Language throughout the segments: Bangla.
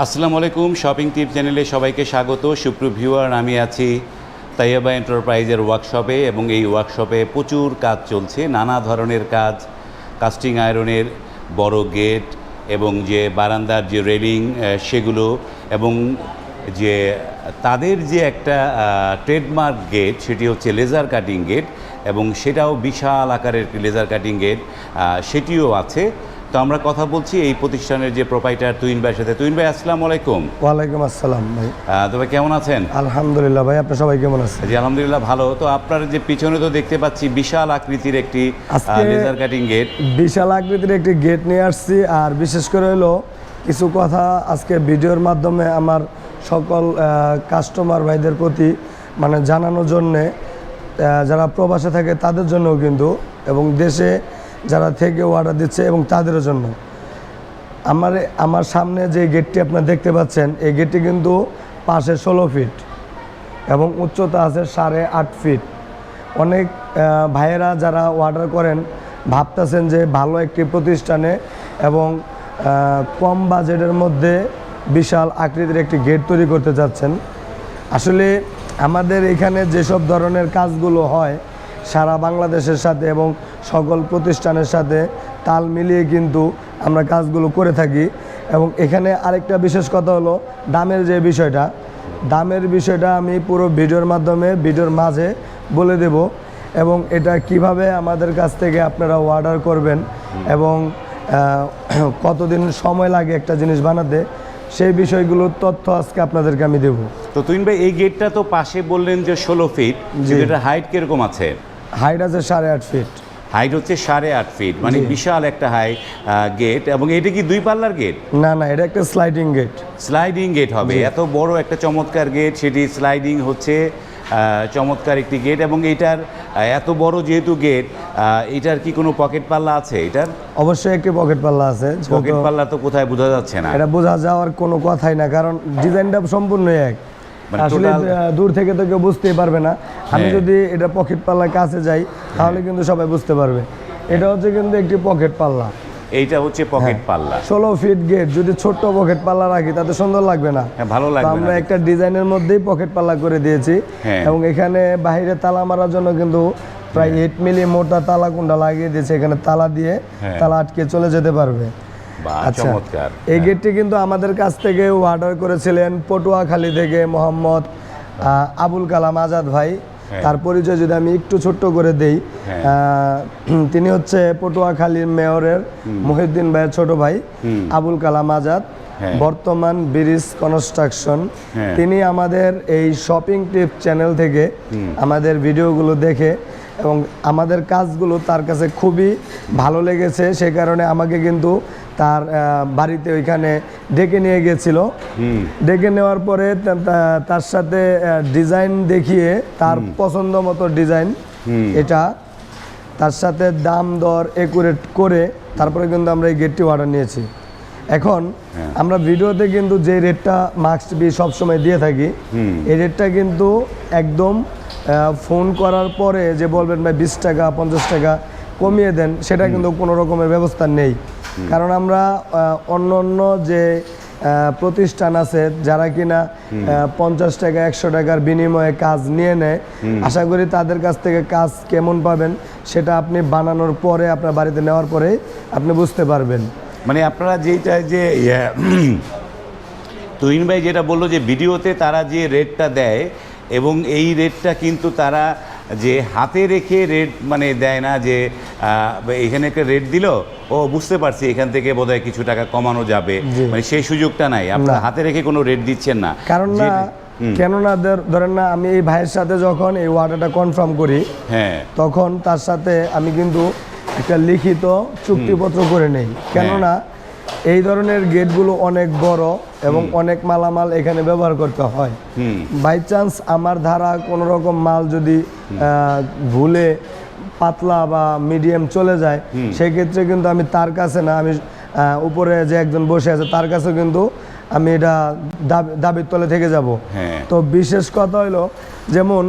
আসসালামু আলাইকুম শপিং টিপ চ্যানেলে সবাইকে স্বাগত। সুপ্রভিউয়ার আমি আছি তাইয়াবা এন্টারপ্রাইজের ওয়ার্কশপে এবং এই ওয়ার্কশপে প্রচুর কাজ চলছে, নানা ধরনের কাজ। কাস্টিং আয়রনের বড় গেট এবং যে বারান্দার যে রেলিং সেগুলো এবং যে তাদের যে একটা ট্রেডমার্ক গেট সেটি হচ্ছে লেজার কাটিং গেট এবং সেটাও বিশাল আকারের লেজার কাটিং গেট সেটিও আছে। তো আমরা কথা বলছি এই প্রতিষ্ঠানের যে প্রোপাইটার তুইন ভাইয়ের সাথে। তুইন ভাই আসসালামু আলাইকুম। ওয়ালাইকুম আসসালাম ভাই। তবে কেমন আছেন? আলহামদুলিল্লাহ ভাই আপনি সবাই কেমন আছেন? জি আলহামদুলিল্লাহ ভালো। তো আপনার যে পিছনে তো দেখতে পাচ্ছি বিশাল আকৃতির একটি লেজার কাটিং গেট বিশাল আকৃতির একটি গেট নিয়ে আসছি আর বিশেষ করে হলো কিছু কথা আজকে ভিডিওর মাধ্যমে আমার সকল কাস্টমার ভাইদের প্রতি মানে জানানোর জন্যে যারা প্রবাসে থাকে তাদের জন্যও কিন্তু এবং দেশে যারা থেকে অর্ডার দিচ্ছে এবং তাদের জন্য। আমার আমার সামনে যে গেটটি আপনারা দেখতে পাচ্ছেন, এই গেটটি কিন্তু পাশে ষোলো ফিট এবং উচ্চতা আছে সাড়ে আট ফিট অনেক ভাইয়েরা যারা অর্ডার করেন, ভাবতেছেন যে ভালো একটি প্রতিষ্ঠানে এবং কম বাজেটের মধ্যে বিশাল আকৃতির একটি গেট তৈরি করতে যাচ্ছেন। আসলে আমাদের এখানে যেসব ধরনের কাজগুলো হয় সারা বাংলাদেশের সাথে এবং সকল প্রতিষ্ঠানের সাথে তাল মিলিয়ে কিন্তু আমরা কাজগুলো করে থাকি। এবং এখানে আরেকটা বিশেষ কথা হলো দামের যে বিষয়টা দামের বিষয়টা আমি পুরো ভিডিওর মাধ্যমে ভিডিওর মাঝে বলে দেব। এবং এটা কীভাবে আমাদের কাছ থেকে আপনারা অর্ডার করবেন এবং কতদিন সময় লাগে একটা জিনিস বানাতে সেই বিষয়গুলোর তথ্য আজকে আপনাদেরকে আমি দেব। তো তুইন ভাই এই গেটটা তো পাশে বললেন যে ষোলো ফিট। এটা হাইট কীরকম আছে? হাইট আছে সাড়ে আট ফিট হাইট হচ্ছে সাড়ে আট ফিট মানে বিশাল একটা হাই গেট এবং এটা কি দুই পাল্লার গেট না না এটা একটা স্লাইডিং গেট স্লাইডিং গেট হবে। এত বড় একটা চমৎকার গেট সেটি স্লাইডিং হচ্ছে চমৎকার একটি গেট এবং এটার এত বড় যেহেতু গেট এটার কি কোনো পকেট পাল্লা আছে এটার? অবশ্যই একটি পকেট পাল্লা আছে পকেট পাল্লা তো কোথায় বোঝা যাচ্ছে না। এটা বোঝা যাওয়ার কোনো কথাই না কারণ ডিজাইনটা সম্পূর্ণ এক। আসলে দূর থেকে তো কেউ বুঝতেই পারবে না। আমি হ্যাঁ। যদি এটা পকেট পাল্লার কাছে যাই তাহলে কিন্তু সবাই বুঝতে পারবে। এটা হচ্ছে কিন্তু একটি পকেট পাল্লা এইটা হচ্ছে পকেট পাল্লা ষোলো ফিট গেট যদি ছোট্ট পকেট পাল্লা রাখি তাতে সুন্দর লাগবে না। হ্যাঁ ভালো লাগবে আমরা একটা ডিজাইনের মধ্যেই পকেট পাল্লা করে দিয়েছি। হ্যাঁ। এবং এখানে বাইরে তালা মারার জন্য কিন্তু প্রায় এইট মিলি মোটা তালা কুন্ডা লাগিয়ে দিয়েছে। এখানে তালা দিয়ে হ্যাঁ। তালা আটকে চলে যেতে পারবে। চমৎকার এই গেটটি কিন্তু আমাদের কাছ থেকে অর্ডার করেছিলেন পটুয়াখালী থেকে মোহাম্মদ আবুল কালাম আজাদ ভাই হ্যাঁ। তার পরিচয় যদি আমি একটু ছোট্ট করে দেই হ্যাঁ। তিনি হচ্ছে পটুয়াখালীর মেয়রের মহিউদ্দিন ভাইয়ের ছোট ভাই আবুল কালাম আজাদ হ্যাঁ। বর্তমান ব্রিজ কনস্ট্রাকশন হ্যাঁ। তিনি আমাদের এই শপিং টিপ চ্যানেল থেকে আমাদের ভিডিওগুলো দেখে এবং আমাদের কাজগুলো তার কাছে খুবই ভালো লেগেছে সে কারণে আমাকে কিন্তু তার বাড়িতে ওইখানে ডেকে নিয়ে গেছিল। ডেকে নেওয়ার পরে তার সাথে ডিজাইন দেখিয়ে তার পছন্দ মতো ডিজাইন এটা। তার সাথে দাম দর একুরেট করে তারপরে কিন্তু আমরা এই গেটটি অর্ডার নিয়েছি। এখন হ্যাঁ। আমরা ভিডিওতে কিন্তু যে রেটটা মাস্ক বি সবসময় দিয়ে থাকি এই রেটটা কিন্তু একদম ফোন করার পরে যে বলবেন ভাই বিশ টাকা পঞ্চাশ টাকা কমিয়ে দেন সেটা কিন্তু কোনো রকমের ব্যবস্থা নেই। কারণ আমরা অন্য অন্য যে প্রতিষ্ঠান আছে যারা কিনা পঞ্চাশ টাকা একশো টাকার বিনিময়ে কাজ নিয়ে নেয় আশা করি তাদের কাছ থেকে কাজ কেমন পাবেন সেটা আপনি বানানোর পরে আপনার বাড়িতে নেওয়ার পরে আপনি বুঝতে পারবেন। মানে আপনারা যেটা যে ইয়ে, তুহিন ভাই যেটা বলল যে ভিডিওতে তারা যে রেটটা দেয় এবং এই রেটটা কিন্তু তারা যে হাতে রেখে রেট মানে দেয় না যে এখানে একটা রেট দিল ও বুঝতে পারছি এখান থেকে বোধহয় কিছু টাকা কমানো যাবে। মানে সেই সুযোগটা নাই। আপনার হাতে রেখে কোনো রেট দিচ্ছেন না। কারণ না কেননা ধরেন না আমি এই ভাইয়ের সাথে যখন এই অর্ডারটা কনফার্ম করি হ্যাঁ। তখন তার সাথে আমি কিন্তু একটা লিখিত চুক্তিপত্র করে নেই। কেননা এই ধরনের গেটগুলো অনেক বড় এবং অনেক মালামাল এখানে ব্যবহার করতে হয়। বাই চান্স আমার ধারা কোনো রকম মাল যদি ভুলে পাতলা বা মিডিয়াম চলে যায় সেক্ষেত্রে কিন্তু আমি তার কাছে না আমি উপরে যে একজন বসে আছে তার কাছে কিন্তু আমি এটা দাবি- দাবির তলে থেকে যাব। হ্যাঁ। তো বিশেষ কথা হলো যেমন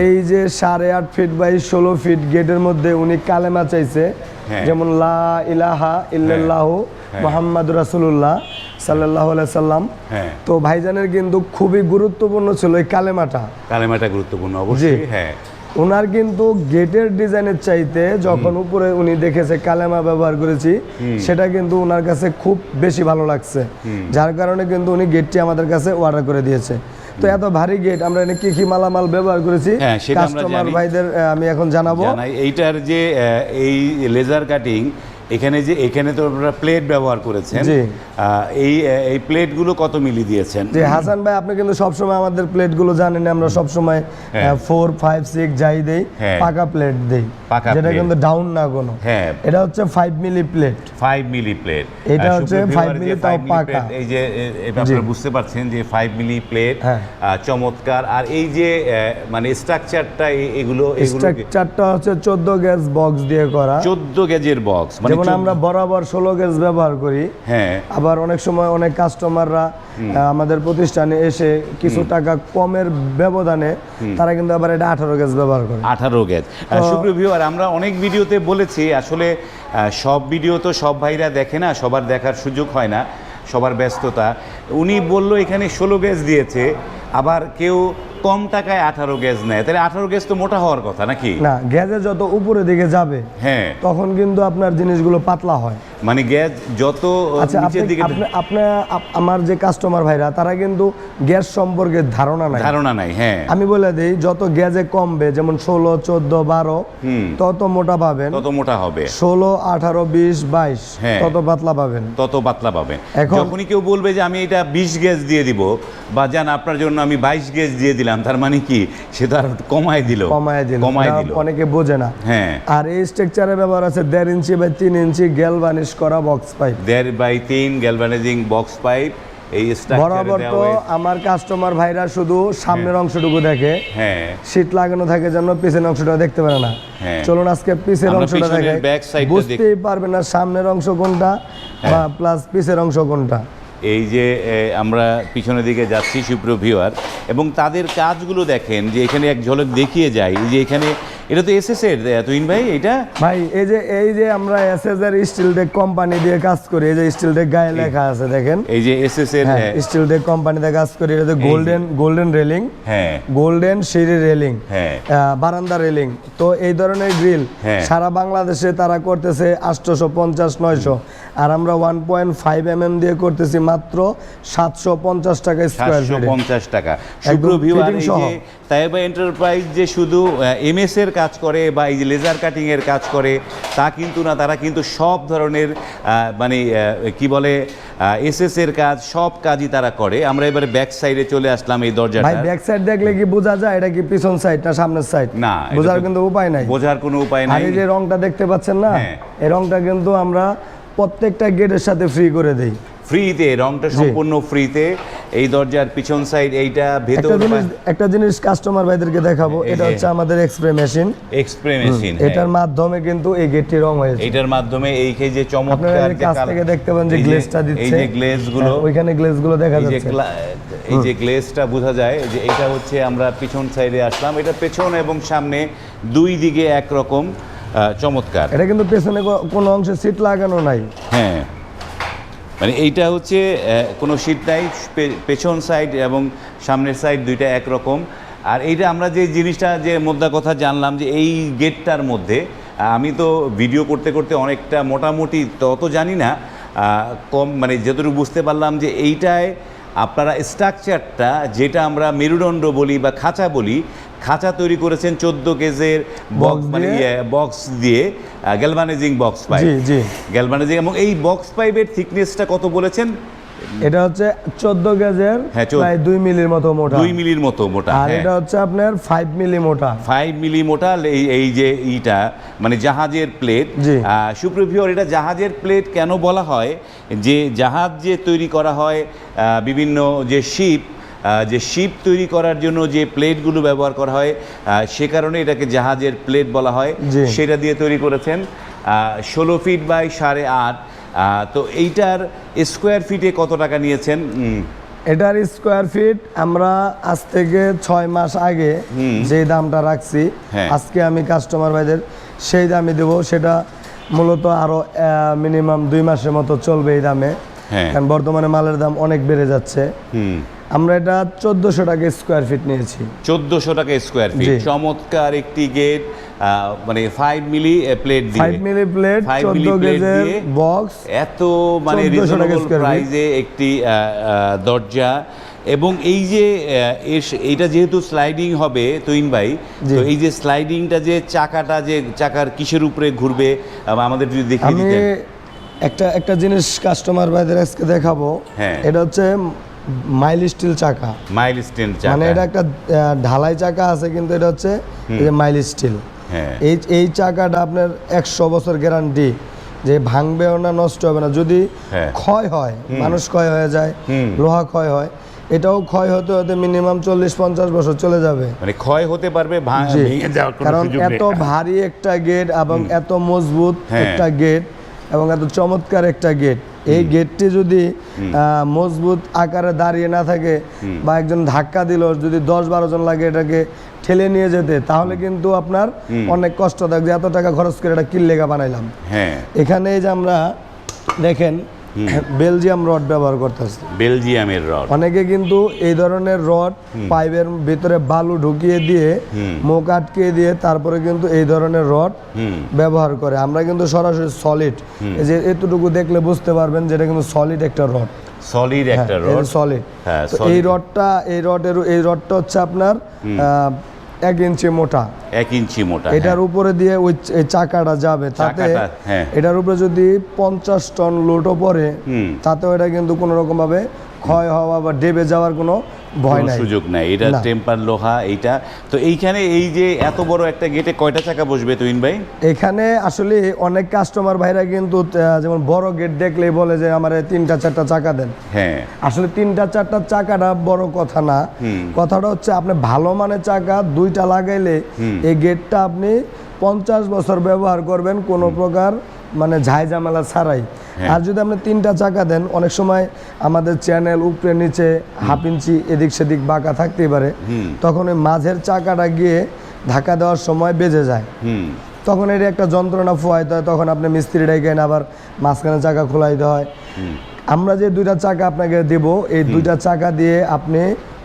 এই যে সাড়ে আট ফিট বাই ষোলো ফিট গেটের মধ্যে উনি কালেমা চাইছে হ্যাঁ। যেমন লা ইলাহা ইল্লাল্লাহু হ্যাঁ। মোহাম্মদ রাসুল্লাহ সাল্লাহ সাল্লাম। হ্যাঁ। তো ভাইজানের কিন্তু খুবই গুরুত্বপূর্ণ ছিল এই কালেমাটা। কালেমাটা গুরুত্বপূর্ণ অবশ্যই হ্যাঁ। ওনার কিন্তু গেটের ডিজাইনের চাইতে যখন উপরে উনি দেখেছে কালেমা ব্যবহার করেছি সেটা কিন্তু ওনার কাছে খুব বেশি ভালো লাগছে। যার কারণে কিন্তু উনি গেটটি আমাদের কাছে অর্ডার করে দিয়েছে। তো এত ভারী গেট আমরা এনে কি কি মালামাল ব্যবহার করেছি? হ্যাঁ, কাস্টমার জানি। ভাইদের আমি এখন জানাব। এইটার যে এই লেজার কাটিং এখানে যে এখানে তো আপনারা প্লেট ব্যবহার করেছেন। এই এই প্লেটগুলো কত মিলি দিয়েছেন? যে হাসান ভাই আপনি কিন্তু সবসময় আমাদের প্লেটগুলো জানেন আমরা সবসময়। ফোর ফাইভ সিক্স যাই দেই হ্যাঁ। পাকা প্লেট দেই। যেটা কিন্তু ডাউন না কোনো। হ্যাঁ। এটা হচ্ছে five milli plate five milli plate এটা হচ্ছে five milli তাও পাকা। এই যে এটা আপনারা বুঝতে পারছেন যে ফাইভ মিলি প্লেট। চমৎকার। আর এই যে মানে স্ট্রাকচারটা এগুলো এগুলো স্ট্রাকচারটা হচ্ছে চোদ্দ গ্যাস বক্স দিয়ে করা। চোদ্দ গেজের বক্স মানে যেমন আমরা বরাবর ষোলো গ্যাস ব্যবহার করি হ্যাঁ। আবার অনেক সময় অনেক কাস্টমাররা আমাদের প্রতিষ্ঠানে এসে কিছু টাকা কমের ব্যবধানে তারা কিন্তু আবার এটা আঠারো গ্যাস ব্যবহার করে। আঠারো গেজ। সুপ্রিয় ভিউয়ার আমরা অনেক ভিডিওতে বলেছি আসলে সব ভিডিও তো সব ভাইরা দেখে না সবার দেখার সুযোগ হয় না সবার ব্যস্ততা। উনি বলল এখানে ষোলো গ্যাস দিয়েছে আবার কেউ কম টাকায় আঠারো গ্যাস নেয়। তাহলে আঠারো গ্যাস তো মোটা হওয়ার কথা নাকি? না গ্যাসে যত উপরের দিকে যাবে হ্যাঁ। তখন কিন্তু আপনার জিনিসগুলো পাতলা হয়। মানে গ্যাস যত আচ্ছা নিচের দিকে আপনি আপনার আমার যে কাস্টমার ভাইরা তারা কিন্তু গ্যাস সম্পর্কে ধারণা নাই। ধারণা নাই হ্যাঁ। আমি বলে দিই যত গ্যাসে কমবে যেমন ষোলো চোদ্দ বারো। তত মোটা পাবেন। তত মোটা হবে। ষোলো আঠারো বিশ বাইশ হ্যাঁ। তত পাতলা পাবেন। তত পাতলা পাবেন। যখনই কেউ বলবে যে আমি এটা বিশ গ্যাস দিয়ে দিব বা যান আপনার জন্য আমি বাইশ গ্যাস দিয়ে দিলাম তার মানে কি? সে তো আর কমায় দিল। কমায় দিল। কমায় দিল। অনেকে বোঝে না। হ্যাঁ। আর এই স্ট্রাকচারের ব্যবহার আছে দেড় ইঞ্চি বাই তিন ইঞ্চি গ্যালভানিশ করা বক্স পাইপ দেড় বাই তিন গ্যালভানাইজিং বক্স পাইপ এই বরাবর তো আমার কাস্টমার ভাইরা শুধু সামনের অংশটুকু দেখে। হ্যাঁ। লাগানো থাকে যেন পিছনের অংশটা দেখতে পারে না। হ্যাঁ। চলুন আজকে পিছের অংশটা দেখে। বুঝতেই পারবে না সামনের অংশ কোনটা বা হ্যাঁ। প্লাস পিছের অংশ কোনটা। এই যে আমরা পিছনের দিকে যাচ্ছি সুপ্রিয় ভিউয়ার এবং তাদের কাজগুলো দেখেন যে এখানে এক ঝলক দেখিয়ে যায়। এই যে এখানে এটা তো এসএস এর এ, তুহিন ভাই এটা ভাই এই যে এই যে আমরা এসএস এর স্টিল ডেক কোম্পানি দিয়ে কাজ করি এই যে স্টিল ডেক গায়ে লেখা আছে দেখেন। এই যে এসএস এর হ্যাঁ স্টিল ডেক কোম্পানিতে কাজ করি এটা যে। গোল্ডেন গোল্ডেন রেলিং হ্যাঁ। গোল্ডেন সিঁড়ি রেলিং হ্যাঁ। বারান্দা রেলিং তো এই ধরনের গ্রিল হ্যাঁ। সারা বাংলাদেশে তারা করতেছে আটশোশো পঞ্চাশ নয়শো। আর আমরা one point five M M দিয়ে করতেছি মাত্র সাতশো পঞ্চাশ টাকা স্কোয়ার পঞ্চাশ টাকা। একদম শুক্র তাইবা এন্টারপ্রাইজ যে শুধু এমএস এর কাজ করে বা এই যে লেজার কাটিংয়ের কাজ করে তা কিন্তু না তারা কিন্তু সব ধরনের মানে কি বলে এসএস এর কাজ সব কাজই তারা করে। আমরা এবারে ব্যাক সাইডে চলে আসলাম এই ভাই দরজাটা ব্যাক সাইড দেখলে কি বোঝা যায় এটা কি পিছন সাইড না সামনের সাইড না বোঝার কিন্তু উপায় নাই। বোঝার কোনো উপায় নাই। এই যে রংটা দেখতে পাচ্ছেন না হ্যাঁ। এই রংটা কিন্তু আমরা প্রত্যেকটা গেটের সাথে ফ্রি করে দেই। ফ্রিতে রংটা সম্পূর্ণ ফ্রিতে। এই দরজার পিছন সাইড এইটা ভেতর একটা জিনিস কাস্টমার ভাইদেরকে দেখাবো এটা যে- হচ্ছে আমাদের এক্সপ্রে মেশিন এক্সপ্রে মেশিন এটার মাধ্যমে কিন্তু এই গেটটি রং হয়েছে। এইটার মাধ্যমে এই যে আপনারা চমৎকার যে কাছ থেকে দেখতে পান যে গ্লেজটা দিচ্ছে এই যে গ্লেজগুলো হ্যাঁ, ওইখানে গ্লেজগুলো দেখা যাচ্ছে। এই যে গ্লেজটা বোঝা যায় যে এটা হচ্ছে আমরা পিছন সাইডে আসলাম। এটা পেছন এবং সামনে দুই দিকে একরকম চমৎকার। এটা কিন্তু পেছনে কোনো অংশে সিট লাগানো নাই। হ্যাঁ। মানে এইটা হচ্ছে কোনো সিট নাই পেছন সাইড এবং সামনের সাইড দুইটা একরকম। আর এইটা আমরা যে জিনিসটা, যে মোদ্দা কথা জানলাম যে এই গেটটার মধ্যে আমি তো ভিডিও করতে করতে অনেকটা মোটামুটি তত জানি না কম মানে যতটুকু বুঝতে পারলাম যে এইটায় আপনারা স্ট্রাকচারটা যেটা আমরা মেরুদণ্ড বলি বা খাঁচা বলি খাঁচা তৈরি করেছেন চোদ্দ কেজের বক্স মানে বক্স দিয়ে গ্যালভানাইজিং বক্স পাই জি গ্যালভানাইজিং এবং এই বক্স পাইপের থিকনেসটা কত বলেছেন? এটা হচ্ছে চোদ্দ গেজের হ্যাঁ, প্রায় দুই মিলির মতো মোটা। দুই মিলির মতো মোটা আর এটা হচ্ছে আপনার ফাইভ মিলি মোটা। ফাইভ মিলি মোটা এই যে ইটা মানে জাহাজের প্লেট। সুপ্রভিওর এটা জাহাজের প্লেট কেন বলা হয়? যে জাহাজ যে তৈরি করা হয় বিভিন্ন যে শিপ যে শিপ তৈরি করার জন্য যে প্লেটগুলো ব্যবহার করা হয় সে কারণে এটাকে জাহাজের প্লেট বলা হয়। সেটা দিয়ে তৈরি করেছেন ষোলো ফিট বাই সাড়ে আট। তো এইটার স্কোয়ার ফিটে কত টাকা নিয়েছেন? এটার স্কোয়ার ফিট আমরা আজ থেকে ছয় মাস আগে যে দামটা রাখছি হ্যাঁ। আজকে আমি কাস্টমার ভাইদের সেই দামে দেবো। সেটা মূলত আরও মিনিমাম দুই মাসের মতো চলবে এই দামে। হ্যাঁ। কারণ বর্তমানে মালের দাম অনেক বেড়ে যাচ্ছে। আমরা এটা চোদ্দোশো টাকা স্কোয়ার ফিট নিয়েছি। চোদ্দশো টাকা স্কোয়ার ফিট চমৎকার একটি গেট মানে ফাইভ মিলি প্লেট দিয়ে। ফাইভ মিলি প্লেট plate গেজের দিয়ে বক্স এত মানে রিজনেবল প্রাইসে একটি দরজা। এবং এই যে এইটা যেহেতু স্লাইডিং হবে তুইন ভাই তো এই যে স্লাইডিংটা যে চাকাটা যে চাকার কিসের উপরে ঘুরবে আমাদের যদি দেখিয়ে দিতেন। একটা একটা জিনিস কাস্টমার ভাইদের আজকে দেখাবো। হ্যাঁ। এটা হচ্ছে মাইল স্টিল চাকা। মাইল স্ট্যান্ড মানে এটা একটা ঢালাই চাকা আছে কিন্তু এটা হচ্ছে এই যে মাইল স্টিল। হ্যাঁ। এই এই চাকাটা আপনার একশো বছর গ্যারান্টি যে ভাঙবেও না নষ্ট হবে না। যদি হ্যাঁ। ক্ষয় হয় মানুষ ক্ষয় হয়ে যায় লোহা ক্ষয় হয় এটাও ক্ষয় হতে হতে মিনিমাম চল্লিশ পঞ্চাশ বছর চলে যাবে। মানে ক্ষয় হতে পারবে ভাঙ- যাওয়ার কোনো কারণ সুযোগ নেই। এত ভারী একটা গেট এবং এত মজবুত হ্যাঁ। একটা গেট এবং এত চমৎকার একটা গেট এই গেটটি যদি মজবুত আকারে দাঁড়িয়ে না থাকে বা একজন ধাক্কা দিল যদি দশ বারো জন লাগে এটাকে ঠেলে নিয়ে যেতে তাহলে কিন্তু আপনার অনেক কষ্ট থাকবে। এত টাকা খরচ করে এটা কিল্লেগা বানাইলাম। হ্যাঁ। এখানে যে আমরা দেখেন বেলজিয়াম রড ব্যবহার করতেছি। বেলজিয়ামের রড। অনেকে কিন্তু এই ধরনের রড পাইপের ভিতরে বালু ঢুকিয়ে দিয়ে মুখ আটকিয়ে দিয়ে তারপরে কিন্তু এই ধরনের রড ব্যবহার করে। আমরা কিন্তু সরাসরি সলিড এই যে এতটুকু দেখলে বুঝতে পারবেন যেটা কিন্তু সলিড একটা রড। সলিড একটা রড। সলিড হ্যাঁ। এই রডটা এই রডের এই রডটা হচ্ছে আপনার এক ইঞ্চি মোটা। এক ইঞ্চি মোটা এটার উপরে দিয়ে ওই চাকাটা যাবে তাতে হ্যাঁ। এটার উপরে যদি পঞ্চাশ টন লোডও পড়ে তাতেও এটা কিন্তু কোনো রকম ভাবে ক্ষয় হওয়া বা ডেবে যাওয়ার কোনো ভয় নাই। সুযোগ নাই। এটা টেম্পার লোহা এইটা। তো এইখানে এই যে এত বড় একটা গেটে কয়টা চাকা বসবে তুইন ভাই? এখানে আসলে অনেক কাস্টমার ভাইরা কিন্তু যেমন বড় গেট দেখলেই বলে যে আমার তিনটা চারটা চাকা দেন। হ্যাঁ। আসলে তিনটা চারটা চাকাটা বড় কথা না। কথাটা হচ্ছে আপনি ভালো মানের চাকা দুইটা লাগাইলে এই গেটটা আপনি পঞ্চাশ বছর ব্যবহার করবেন কোনো প্রকার মানে ঝাই ঝামেলা ছাড়াই। আর যদি আপনি তিনটা চাকা দেন অনেক সময় আমাদের চ্যানেল উপরে নিচে হাফ ইঞ্চি এদিক সেদিক বাঁকা থাকতেই পারে। তখন ওই মাঝের চাকাটা গিয়ে ধাক্কা দেওয়ার সময় বেজে যায়। তখন এটা একটা যন্ত্রণা ফোয়াইতে হয় তখন আপনি মিস্ত্রি ডেকেন আবার মাঝখানে চাকা খোলাইতে হয়। আমরা যে দুইটা চাকা আপনাকে দেব এই দুইটা চাকা দিয়ে আপনি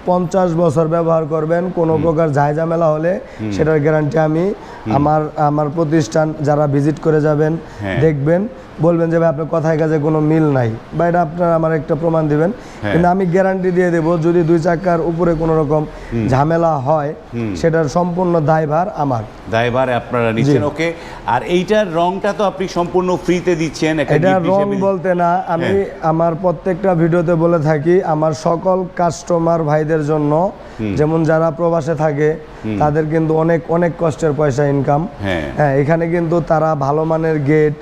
পঞ্চাশ বছর ব্যবহার করবেন কোনো প্রকার ঝামেলা হলে সেটার গ্যারান্টি আমি আমার আমার প্রতিষ্ঠান যারা ভিজিট করে যাবেন হ্যাঁ। দেখবেন। বলবেন যে ভাই আপনার কথায় কাজে কোনো মিল নাই। বা এটা আপনার আমার একটা প্রমাণ দিবেন। কিন্তু আমি গ্যারান্টি দিয়ে দেব যদি দুই চাকার উপরে কোনো রকম ঝামেলা হয় সেটার সম্পূর্ণ দায়ভার আমার। দায়ভার আপনারা নিচ্ছেন ওকে। আর এইটার রংটা তো আপনি সম্পূর্ণ ফ্রিতে দিচ্ছেন এটা রং বলতে না আমি আমার প্রত্যেকটা ভিডিওতে বলে থাকি আমার সকল কাস্টমার ভাইদের জন্য যেমন যারা প্রবাসে থাকে তাদের কিন্তু অনেক অনেক কষ্টের পয়সা ইনকাম হ্যাঁ। হ্যাঁ এখানে কিন্তু তারা ভালো মানের গেট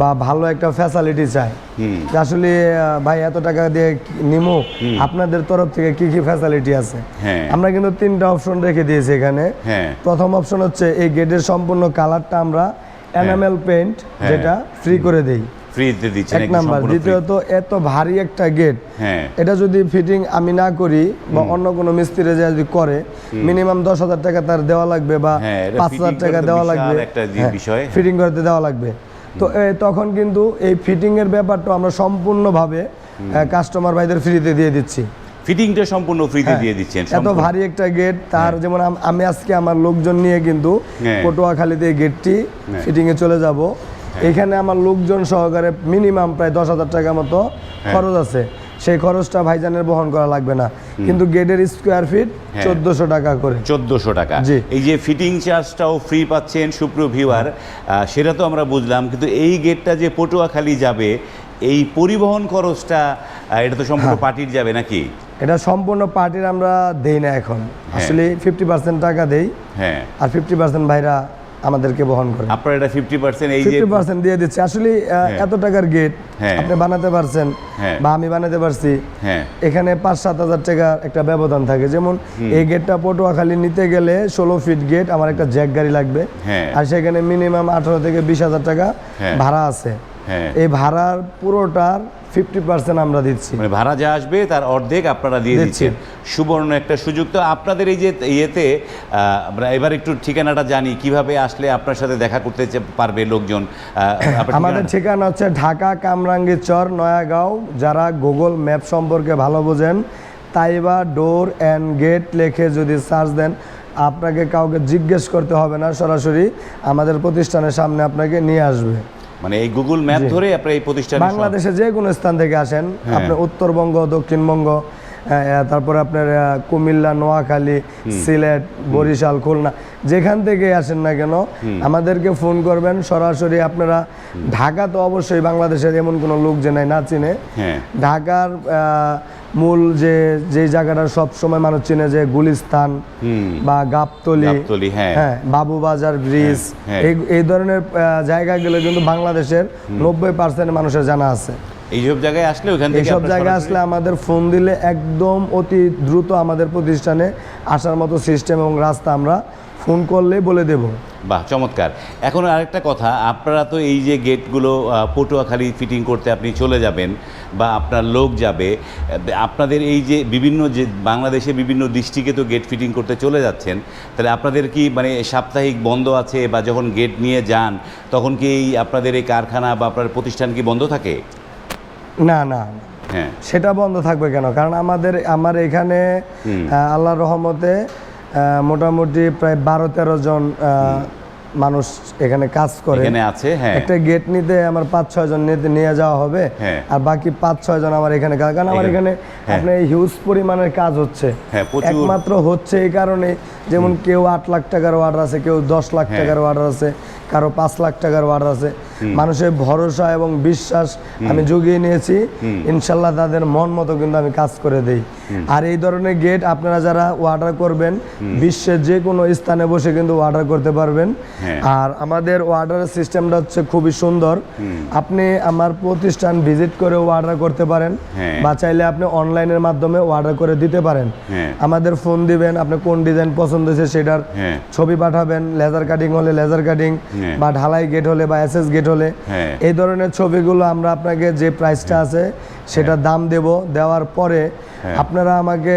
বা ভালো একটা ফ্যাসিলিটি। যে আসলে ভাই এত টাকা দিয়ে নিমু আপনাদের তরফ থেকে কি কি ফ্যাসিলিটি আছে? হ্যাঁ। আমরা কিন্তু তিনটা অপশন রেখে দিয়েছি এখানে। হ্যাঁ। প্রথম অপশন হচ্ছে এই গেটের সম্পূর্ণ কালারটা আমরা এনামেল পেইন্ট যেটা ফ্রি করে দেই। ফ্রিতে দিচ্ছেন এক নাম্বার। দ্বিতীয়ত এত ভারী একটা গেট হ্যাঁ। এটা যদি ফিটিং আমি না করি বা অন্য কোনো মিস্ত্রি যে যদি করে মিনিমাম দশ হাজার টাকা তার দেওয়া লাগবে বা হ্যাঁ, পাঁচ হাজার টাকা দেওয়া লাগবে। ফিটিং করতে দেওয়া লাগবে। তো তখন কিন্তু এই ফিটিংয়ের এর ব্যাপারটা আমরা সম্পূর্ণভাবে কাস্টমার ভাইদের ফ্রিতে দিয়ে দিচ্ছি। ফিটিংটা সম্পূর্ণ ফ্রিতে দিয়ে দিচ্ছেন হ্যাঁ। এত ভারী একটা গেট তার যেমন আমি আজকে আমার লোকজন নিয়ে কিন্তু হ্যাঁ। পটুয়াখালীতে গেটটি ফিটিংয়ে এ চলে যাব। এখানে আমার লোকজন সহকারে মিনিমাম প্রায় দশ হাজার টাকা মতো হ্যাঁ। খরচ আছে। সেই খরচটা ভাইজানের বহন করা লাগবে না। কিন্তু গেটের স্কোয়ার ফিট হ্যাঁ। চোদ্দশো টাকা করে। চোদ্দোশো টাকা। এই যে ফিটিং চার্জটাও ফ্রি পাচ্ছেন সুপ্রিয় ভিউয়ার সেটা তো আমরা বুঝলাম কিন্তু এই গেটটা যে পটুয়াখালী যাবে এই পরিবহন খরচটা এটা তো সম্পূর্ণ হ্যাঁ। পার্টির যাবে নাকি? এটা সম্পূর্ণ পার্টির আমরা দেই না এখন। আসলে ফিফটি পার্সেন্ট টাকা দেই। হ্যাঁ। আর ফিফটি পার্সেন্ট ভাইরা আমাদেরকে বহন করে। আপনার এটা ফিফটি পার্সেন্ট এই যে ফিফটি পার্সেন্ট দিয়ে দিচ্ছে। আসলে এত টাকার গেট হ্যাঁ। আপনি বানাতে পারছেন হ্যাঁ। বা আমি বানাতে পারছি। হ্যাঁ। এখানে পাঁচ সাত হাজার টাকার একটা ব্যবধান থাকে। যেমন এই গেটটা পটুয়াখালী নিতে গেলে ষোলো ফিট গেট আমার একটা জ্যাক গাড়ি লাগবে। হ্যাঁ। আর সেখানে মিনিমাম আঠারো থেকে বিশ হাজার টাকা হ্যাঁ। ভাড়া আছে। হ্যাঁ। এই ভাড়ার পুরোটার ফিফটি পার্সেন্ট আমরা দিচ্ছি। মানে ভাড়া যা আসবে তার অর্ধেক আপনারা দিয়ে দিচ্ছেন। সুবর্ণ একটা সুযোগ। তো আপনাদের এই যে ইয়েতে আমরা এবার একটু ঠিকানাটা জানি। কীভাবে আসলে আপনার সাথে দেখা করতে পারবে লোকজন? আমাদের ঠিকানা হচ্ছে ঢাকা কামরাঙ্গি চর নয়াগাঁও। যারা গুগল ম্যাপ সম্পর্কে ভালো বোঝেন তাইবা ডোর অ্যান্ড গেট লেখে যদি সার্চ দেন আপনাকে কাউকে জিজ্ঞেস করতে হবে না সরাসরি আমাদের প্রতিষ্ঠানের সামনে আপনাকে নিয়ে আসবে। মানে এই গুগল ম্যাপ ধরে আপনার এই প্রতিষ্ঠানে বাংলাদেশে যে কোনো স্থান থেকে আসেন হ্যাঁ। আপনি উত্তরবঙ্গ দক্ষিণবঙ্গ তারপরে আপনার কুমিল্লা নোয়াখালী সিলেট বরিশাল খুলনা যেখান থেকে আসেন না কেন আমাদেরকে ফোন করবেন সরাসরি আপনারা ঢাকা তো অবশ্যই বাংলাদেশের এমন কোনো লোক যে নাই না চিনে। হ্যাঁ। ঢাকার মূল যে যে জায়গাটা সব সময় মানুষ চিনে যে গুলিস্তান বা গাবতলি। হ্যাঁ। হ্যাঁ বাবুবাজার ব্রিজ। হ্যাঁ। এই এই ধরনের জায়গাগুলো কিন্তু বাংলাদেশের নব্বই পার্সেন্ট মানুষের জানা আছে। এইসব জায়গায় আসলে ওখান থেকে এইসব জায়গায় আসলে আমাদের ফোন দিলে একদম অতি দ্রুত আমাদের প্রতিষ্ঠানে আসার মতো সিস্টেম এবং রাস্তা আমরা ফোন করলেই বলে দেব। বাহ চমৎকার। এখন আরেকটা কথা আপনারা তো এই যে গেটগুলো পটুয়াখালী ফিটিং করতে আপনি চলে যাবেন বা আপনার লোক যাবে আপনাদের এই যে বিভিন্ন যে বাংলাদেশে বিভিন্ন ডিস্ট্রিক্টে তো গেট ফিটিং করতে চলে যাচ্ছেন তাহলে আপনাদের কি মানে সাপ্তাহিক বন্ধ আছে বা যখন গেট নিয়ে যান তখন কি এই আপনাদের এই কারখানা বা আপনার প্রতিষ্ঠান কি বন্ধ থাকে না না। হ্যাঁ সেটা বন্ধ থাকবে কেন কারণ আমাদের আমার এখানে। আল্লাহর রহমতে মোটামুটি প্রায় বারো তেরো জন মানুষ এখানে কাজ করে। এখানে আছে হ্যাঁ। একটা গেট নিতে আমার পাঁচ ছয় জন নিতে নিয়ে যাওয়া হবে। হ্যাঁ। আর বাকি পাঁচ ছয় জন আমার এখানে কাজ কারণ আমার এখানে- আপনার এই আপনার হিউজ পরিমাণের কাজ হচ্ছে। হ্যাঁ, একমাত্র হচ্ছে এই কারণে যেমন কেউ আট লাখ টাকার অর্ডার আছে কেউ দশ লাখ হ্যাঁ। টাকার অর্ডার আছে কারও পাঁচ লাখ টাকার অর্ডার আছে। মানুষের ভরসা এবং বিশ্বাস আমি জুগিয়ে নিয়েছি। ইনশাল্লাহ তাদের মন মতো কিন্তু আমি কাজ করে দেই। আর এই ধরনের গেট আপনারা যারা অর্ডার করবেন বিশ্বের যে কোনো স্থানে বসে কিন্তু অর্ডার করতে পারবেন। হ্যাঁ। আর আমাদের অর্ডারের সিস্টেমটা হচ্ছে খুবই সুন্দর। আপনি আমার প্রতিষ্ঠান ভিজিট করে অর্ডার করতে পারেন হ্যাঁ। বা চাইলে আপনি অনলাইনের মাধ্যমে অর্ডার করে দিতে পারেন। হ্যাঁ। আমাদের ফোন দিবেন আপনি কোন ডিজাইন পছন্দ হয়েছে সেটার। ছবি পাঠাবেন লেজার কাটিং হলে লেজার কাটিং। বা ঢালাই গেট হলে বা এসএস গেট হলে হ্যাঁ। এই ধরনের ছবিগুলো আমরা আপনাকে যে প্রাইসটা আছে সেটা দাম দেব দেওয়ার পরে হ্যাঁ। আপনারা আমাকে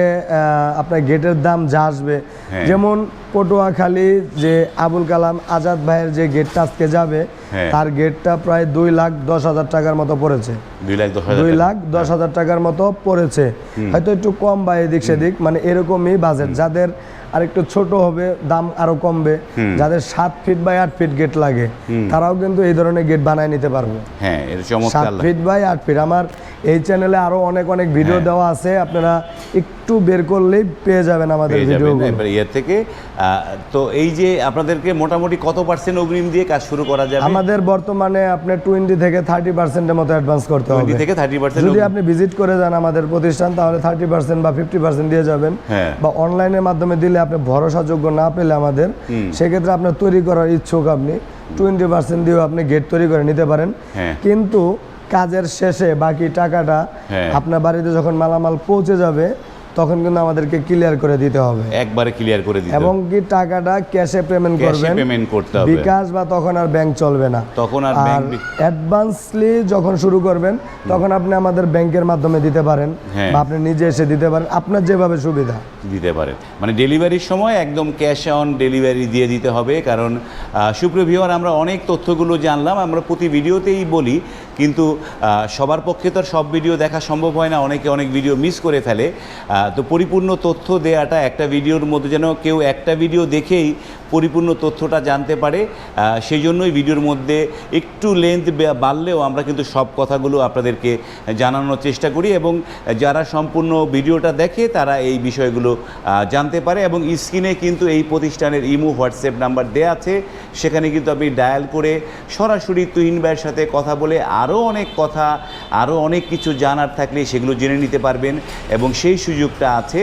আপনার গেটের দাম যা আসবে। হ্যাঁ। যেমন পটুয়াখালী যে আবুল কালাম আজাদ ভাইয়ের যে গেটটা আজকে যাবে হ্যাঁ। তার গেটটা প্রায় দুই লাখ দশ হাজার টাকার মতো পড়েছে। দুই লাখ দশ হাজার দুই টাকা। লাখ দশ হাজার টাকার মতো পড়েছে। হয়তো একটু কম বা এদিক সেদিক মানে এরকমই বাজেট। যাদের আর একটু ছোট হবে দাম আরও কমবে। যাদের সাত ফিট বাই আট ফিট গেট লাগে তারাও কিন্তু এই ধরনের গেট বানায় নিতে পারবে। হ্যাঁ সাত ফিট বাই আট ফিট। আমার এই চ্যানেলে আরও অনেক অনেক ভিডিও হ্যাঁ। দেওয়া আছে আপনারা একটু বের করলেই পেয়ে যাবেন আমাদের ভিডিও ইয়ে থেকে। তো এই যে আপনাদেরকে মোটামুটি কত পার্সেন্ট অগ্রিম দিয়ে কাজ শুরু করা যাবে? আমাদের বর্তমানে আপনার টোয়েন্টি থেকে থার্টি পার্সেন্টের মতো অ্যাডভান্স করতে হবে। থেকে থার্টি পার্সেন্ট যদি আপনি ভিজিট করে যান আমাদের প্রতিষ্ঠান তাহলে থার্টি পার্সেন্ট বা ফিফটি পার্সেন্ট দিয়ে যাবেন। হ্যাঁ। বা অনলাইনের মাধ্যমে দিলে আপনি ভরসাযোগ্য না পেলে আমাদের সেক্ষেত্রে আপনার তৈরি করার ইচ্ছুক আপনি। টোয়েন্টি পার্সেন্ট দিয়েও আপনি গেট তৈরি করে নিতে পারেন। হ্যাঁ। কিন্তু কাজের শেষে বাকি টাকাটা হ্যাঁ। আপনার বাড়িতে যখন মালামাল পৌঁছে যাবে তখন কিন্তু আমাদেরকে ক্লিয়ার করে দিতে হবে। একবারে ক্লিয়ার করে দিতে এবং কি টাকাটা ক্যাশে পেমেন্ট করবেন? payment করতে হবে। বিকাশ বা তখন আর ব্যাংক চলবে না। তখন আর ব্যাংক অ্যাডভান্সলি যখন শুরু করবেন তখন আপনি আমাদের ব্যাংকের মাধ্যমে দিতে পারেন হ্যাঁ। বা আপনি নিজে এসে দিতে পারেন। আপনার যেভাবে সুবিধা। দিতে পারেন। মানে ডেলিভারির সময় একদম ক্যাশ অন ডেলিভারি দিয়ে দিতে হবে। কারণ সুপ্রিয় ভিওয়ার আমরা অনেক তথ্যগুলো জানলাম। আমরা প্রতি ভিডিওতেই বলি কিন্তু সবার পক্ষে তো সব ভিডিও দেখা সম্ভব হয় না, অনেকে অনেক ভিডিও মিস করে ফেলে। তো পরিপূর্ণ তথ্য দেওয়াটা একটা ভিডিওর মধ্যে যেন কেউ একটা ভিডিও দেখেই পরিপূর্ণ তথ্যটা জানতে পারে সেই জন্যই ভিডিওর মধ্যে একটু লেন্থ বাড়লেও আমরা কিন্তু সব কথাগুলো আপনাদেরকে জানানোর চেষ্টা করি এবং যারা সম্পূর্ণ ভিডিওটা দেখে তারা এই বিষয়গুলো জানতে পারে এবং স্ক্রিনে কিন্তু এই প্রতিষ্ঠানের ইমো, হোয়াটসঅ্যাপ নাম্বার দেওয়া আছে। সেখানে কিন্তু আপনি ডায়াল করে সরাসরি তুহিন ভাইয়ের সাথে কথা বলে আরও অনেক কথা, আরও অনেক কিছু জানার থাকলে সেগুলো জেনে নিতে পারবেন এবং সেই সুযোগটা আছে।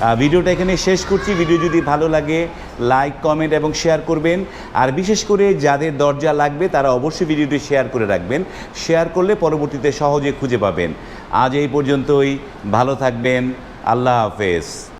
ভিডিওটা এখানে শেষ করছি। ভিডিও যদি ভালো লাগে, লাইক, কমেন্ট এবং শেয়ার করবেন। আর বিশেষ করে যাদের দরজা লাগবে, তারা অবশ্যই ভিডিওটি শেয়ার করে রাখবেন। শেয়ার করলে পরবর্তীতে সহজে খুঁজে পাবেন। আজ এই পর্যন্তই। ভালো থাকবেন। আল্লাহ হাফেজ।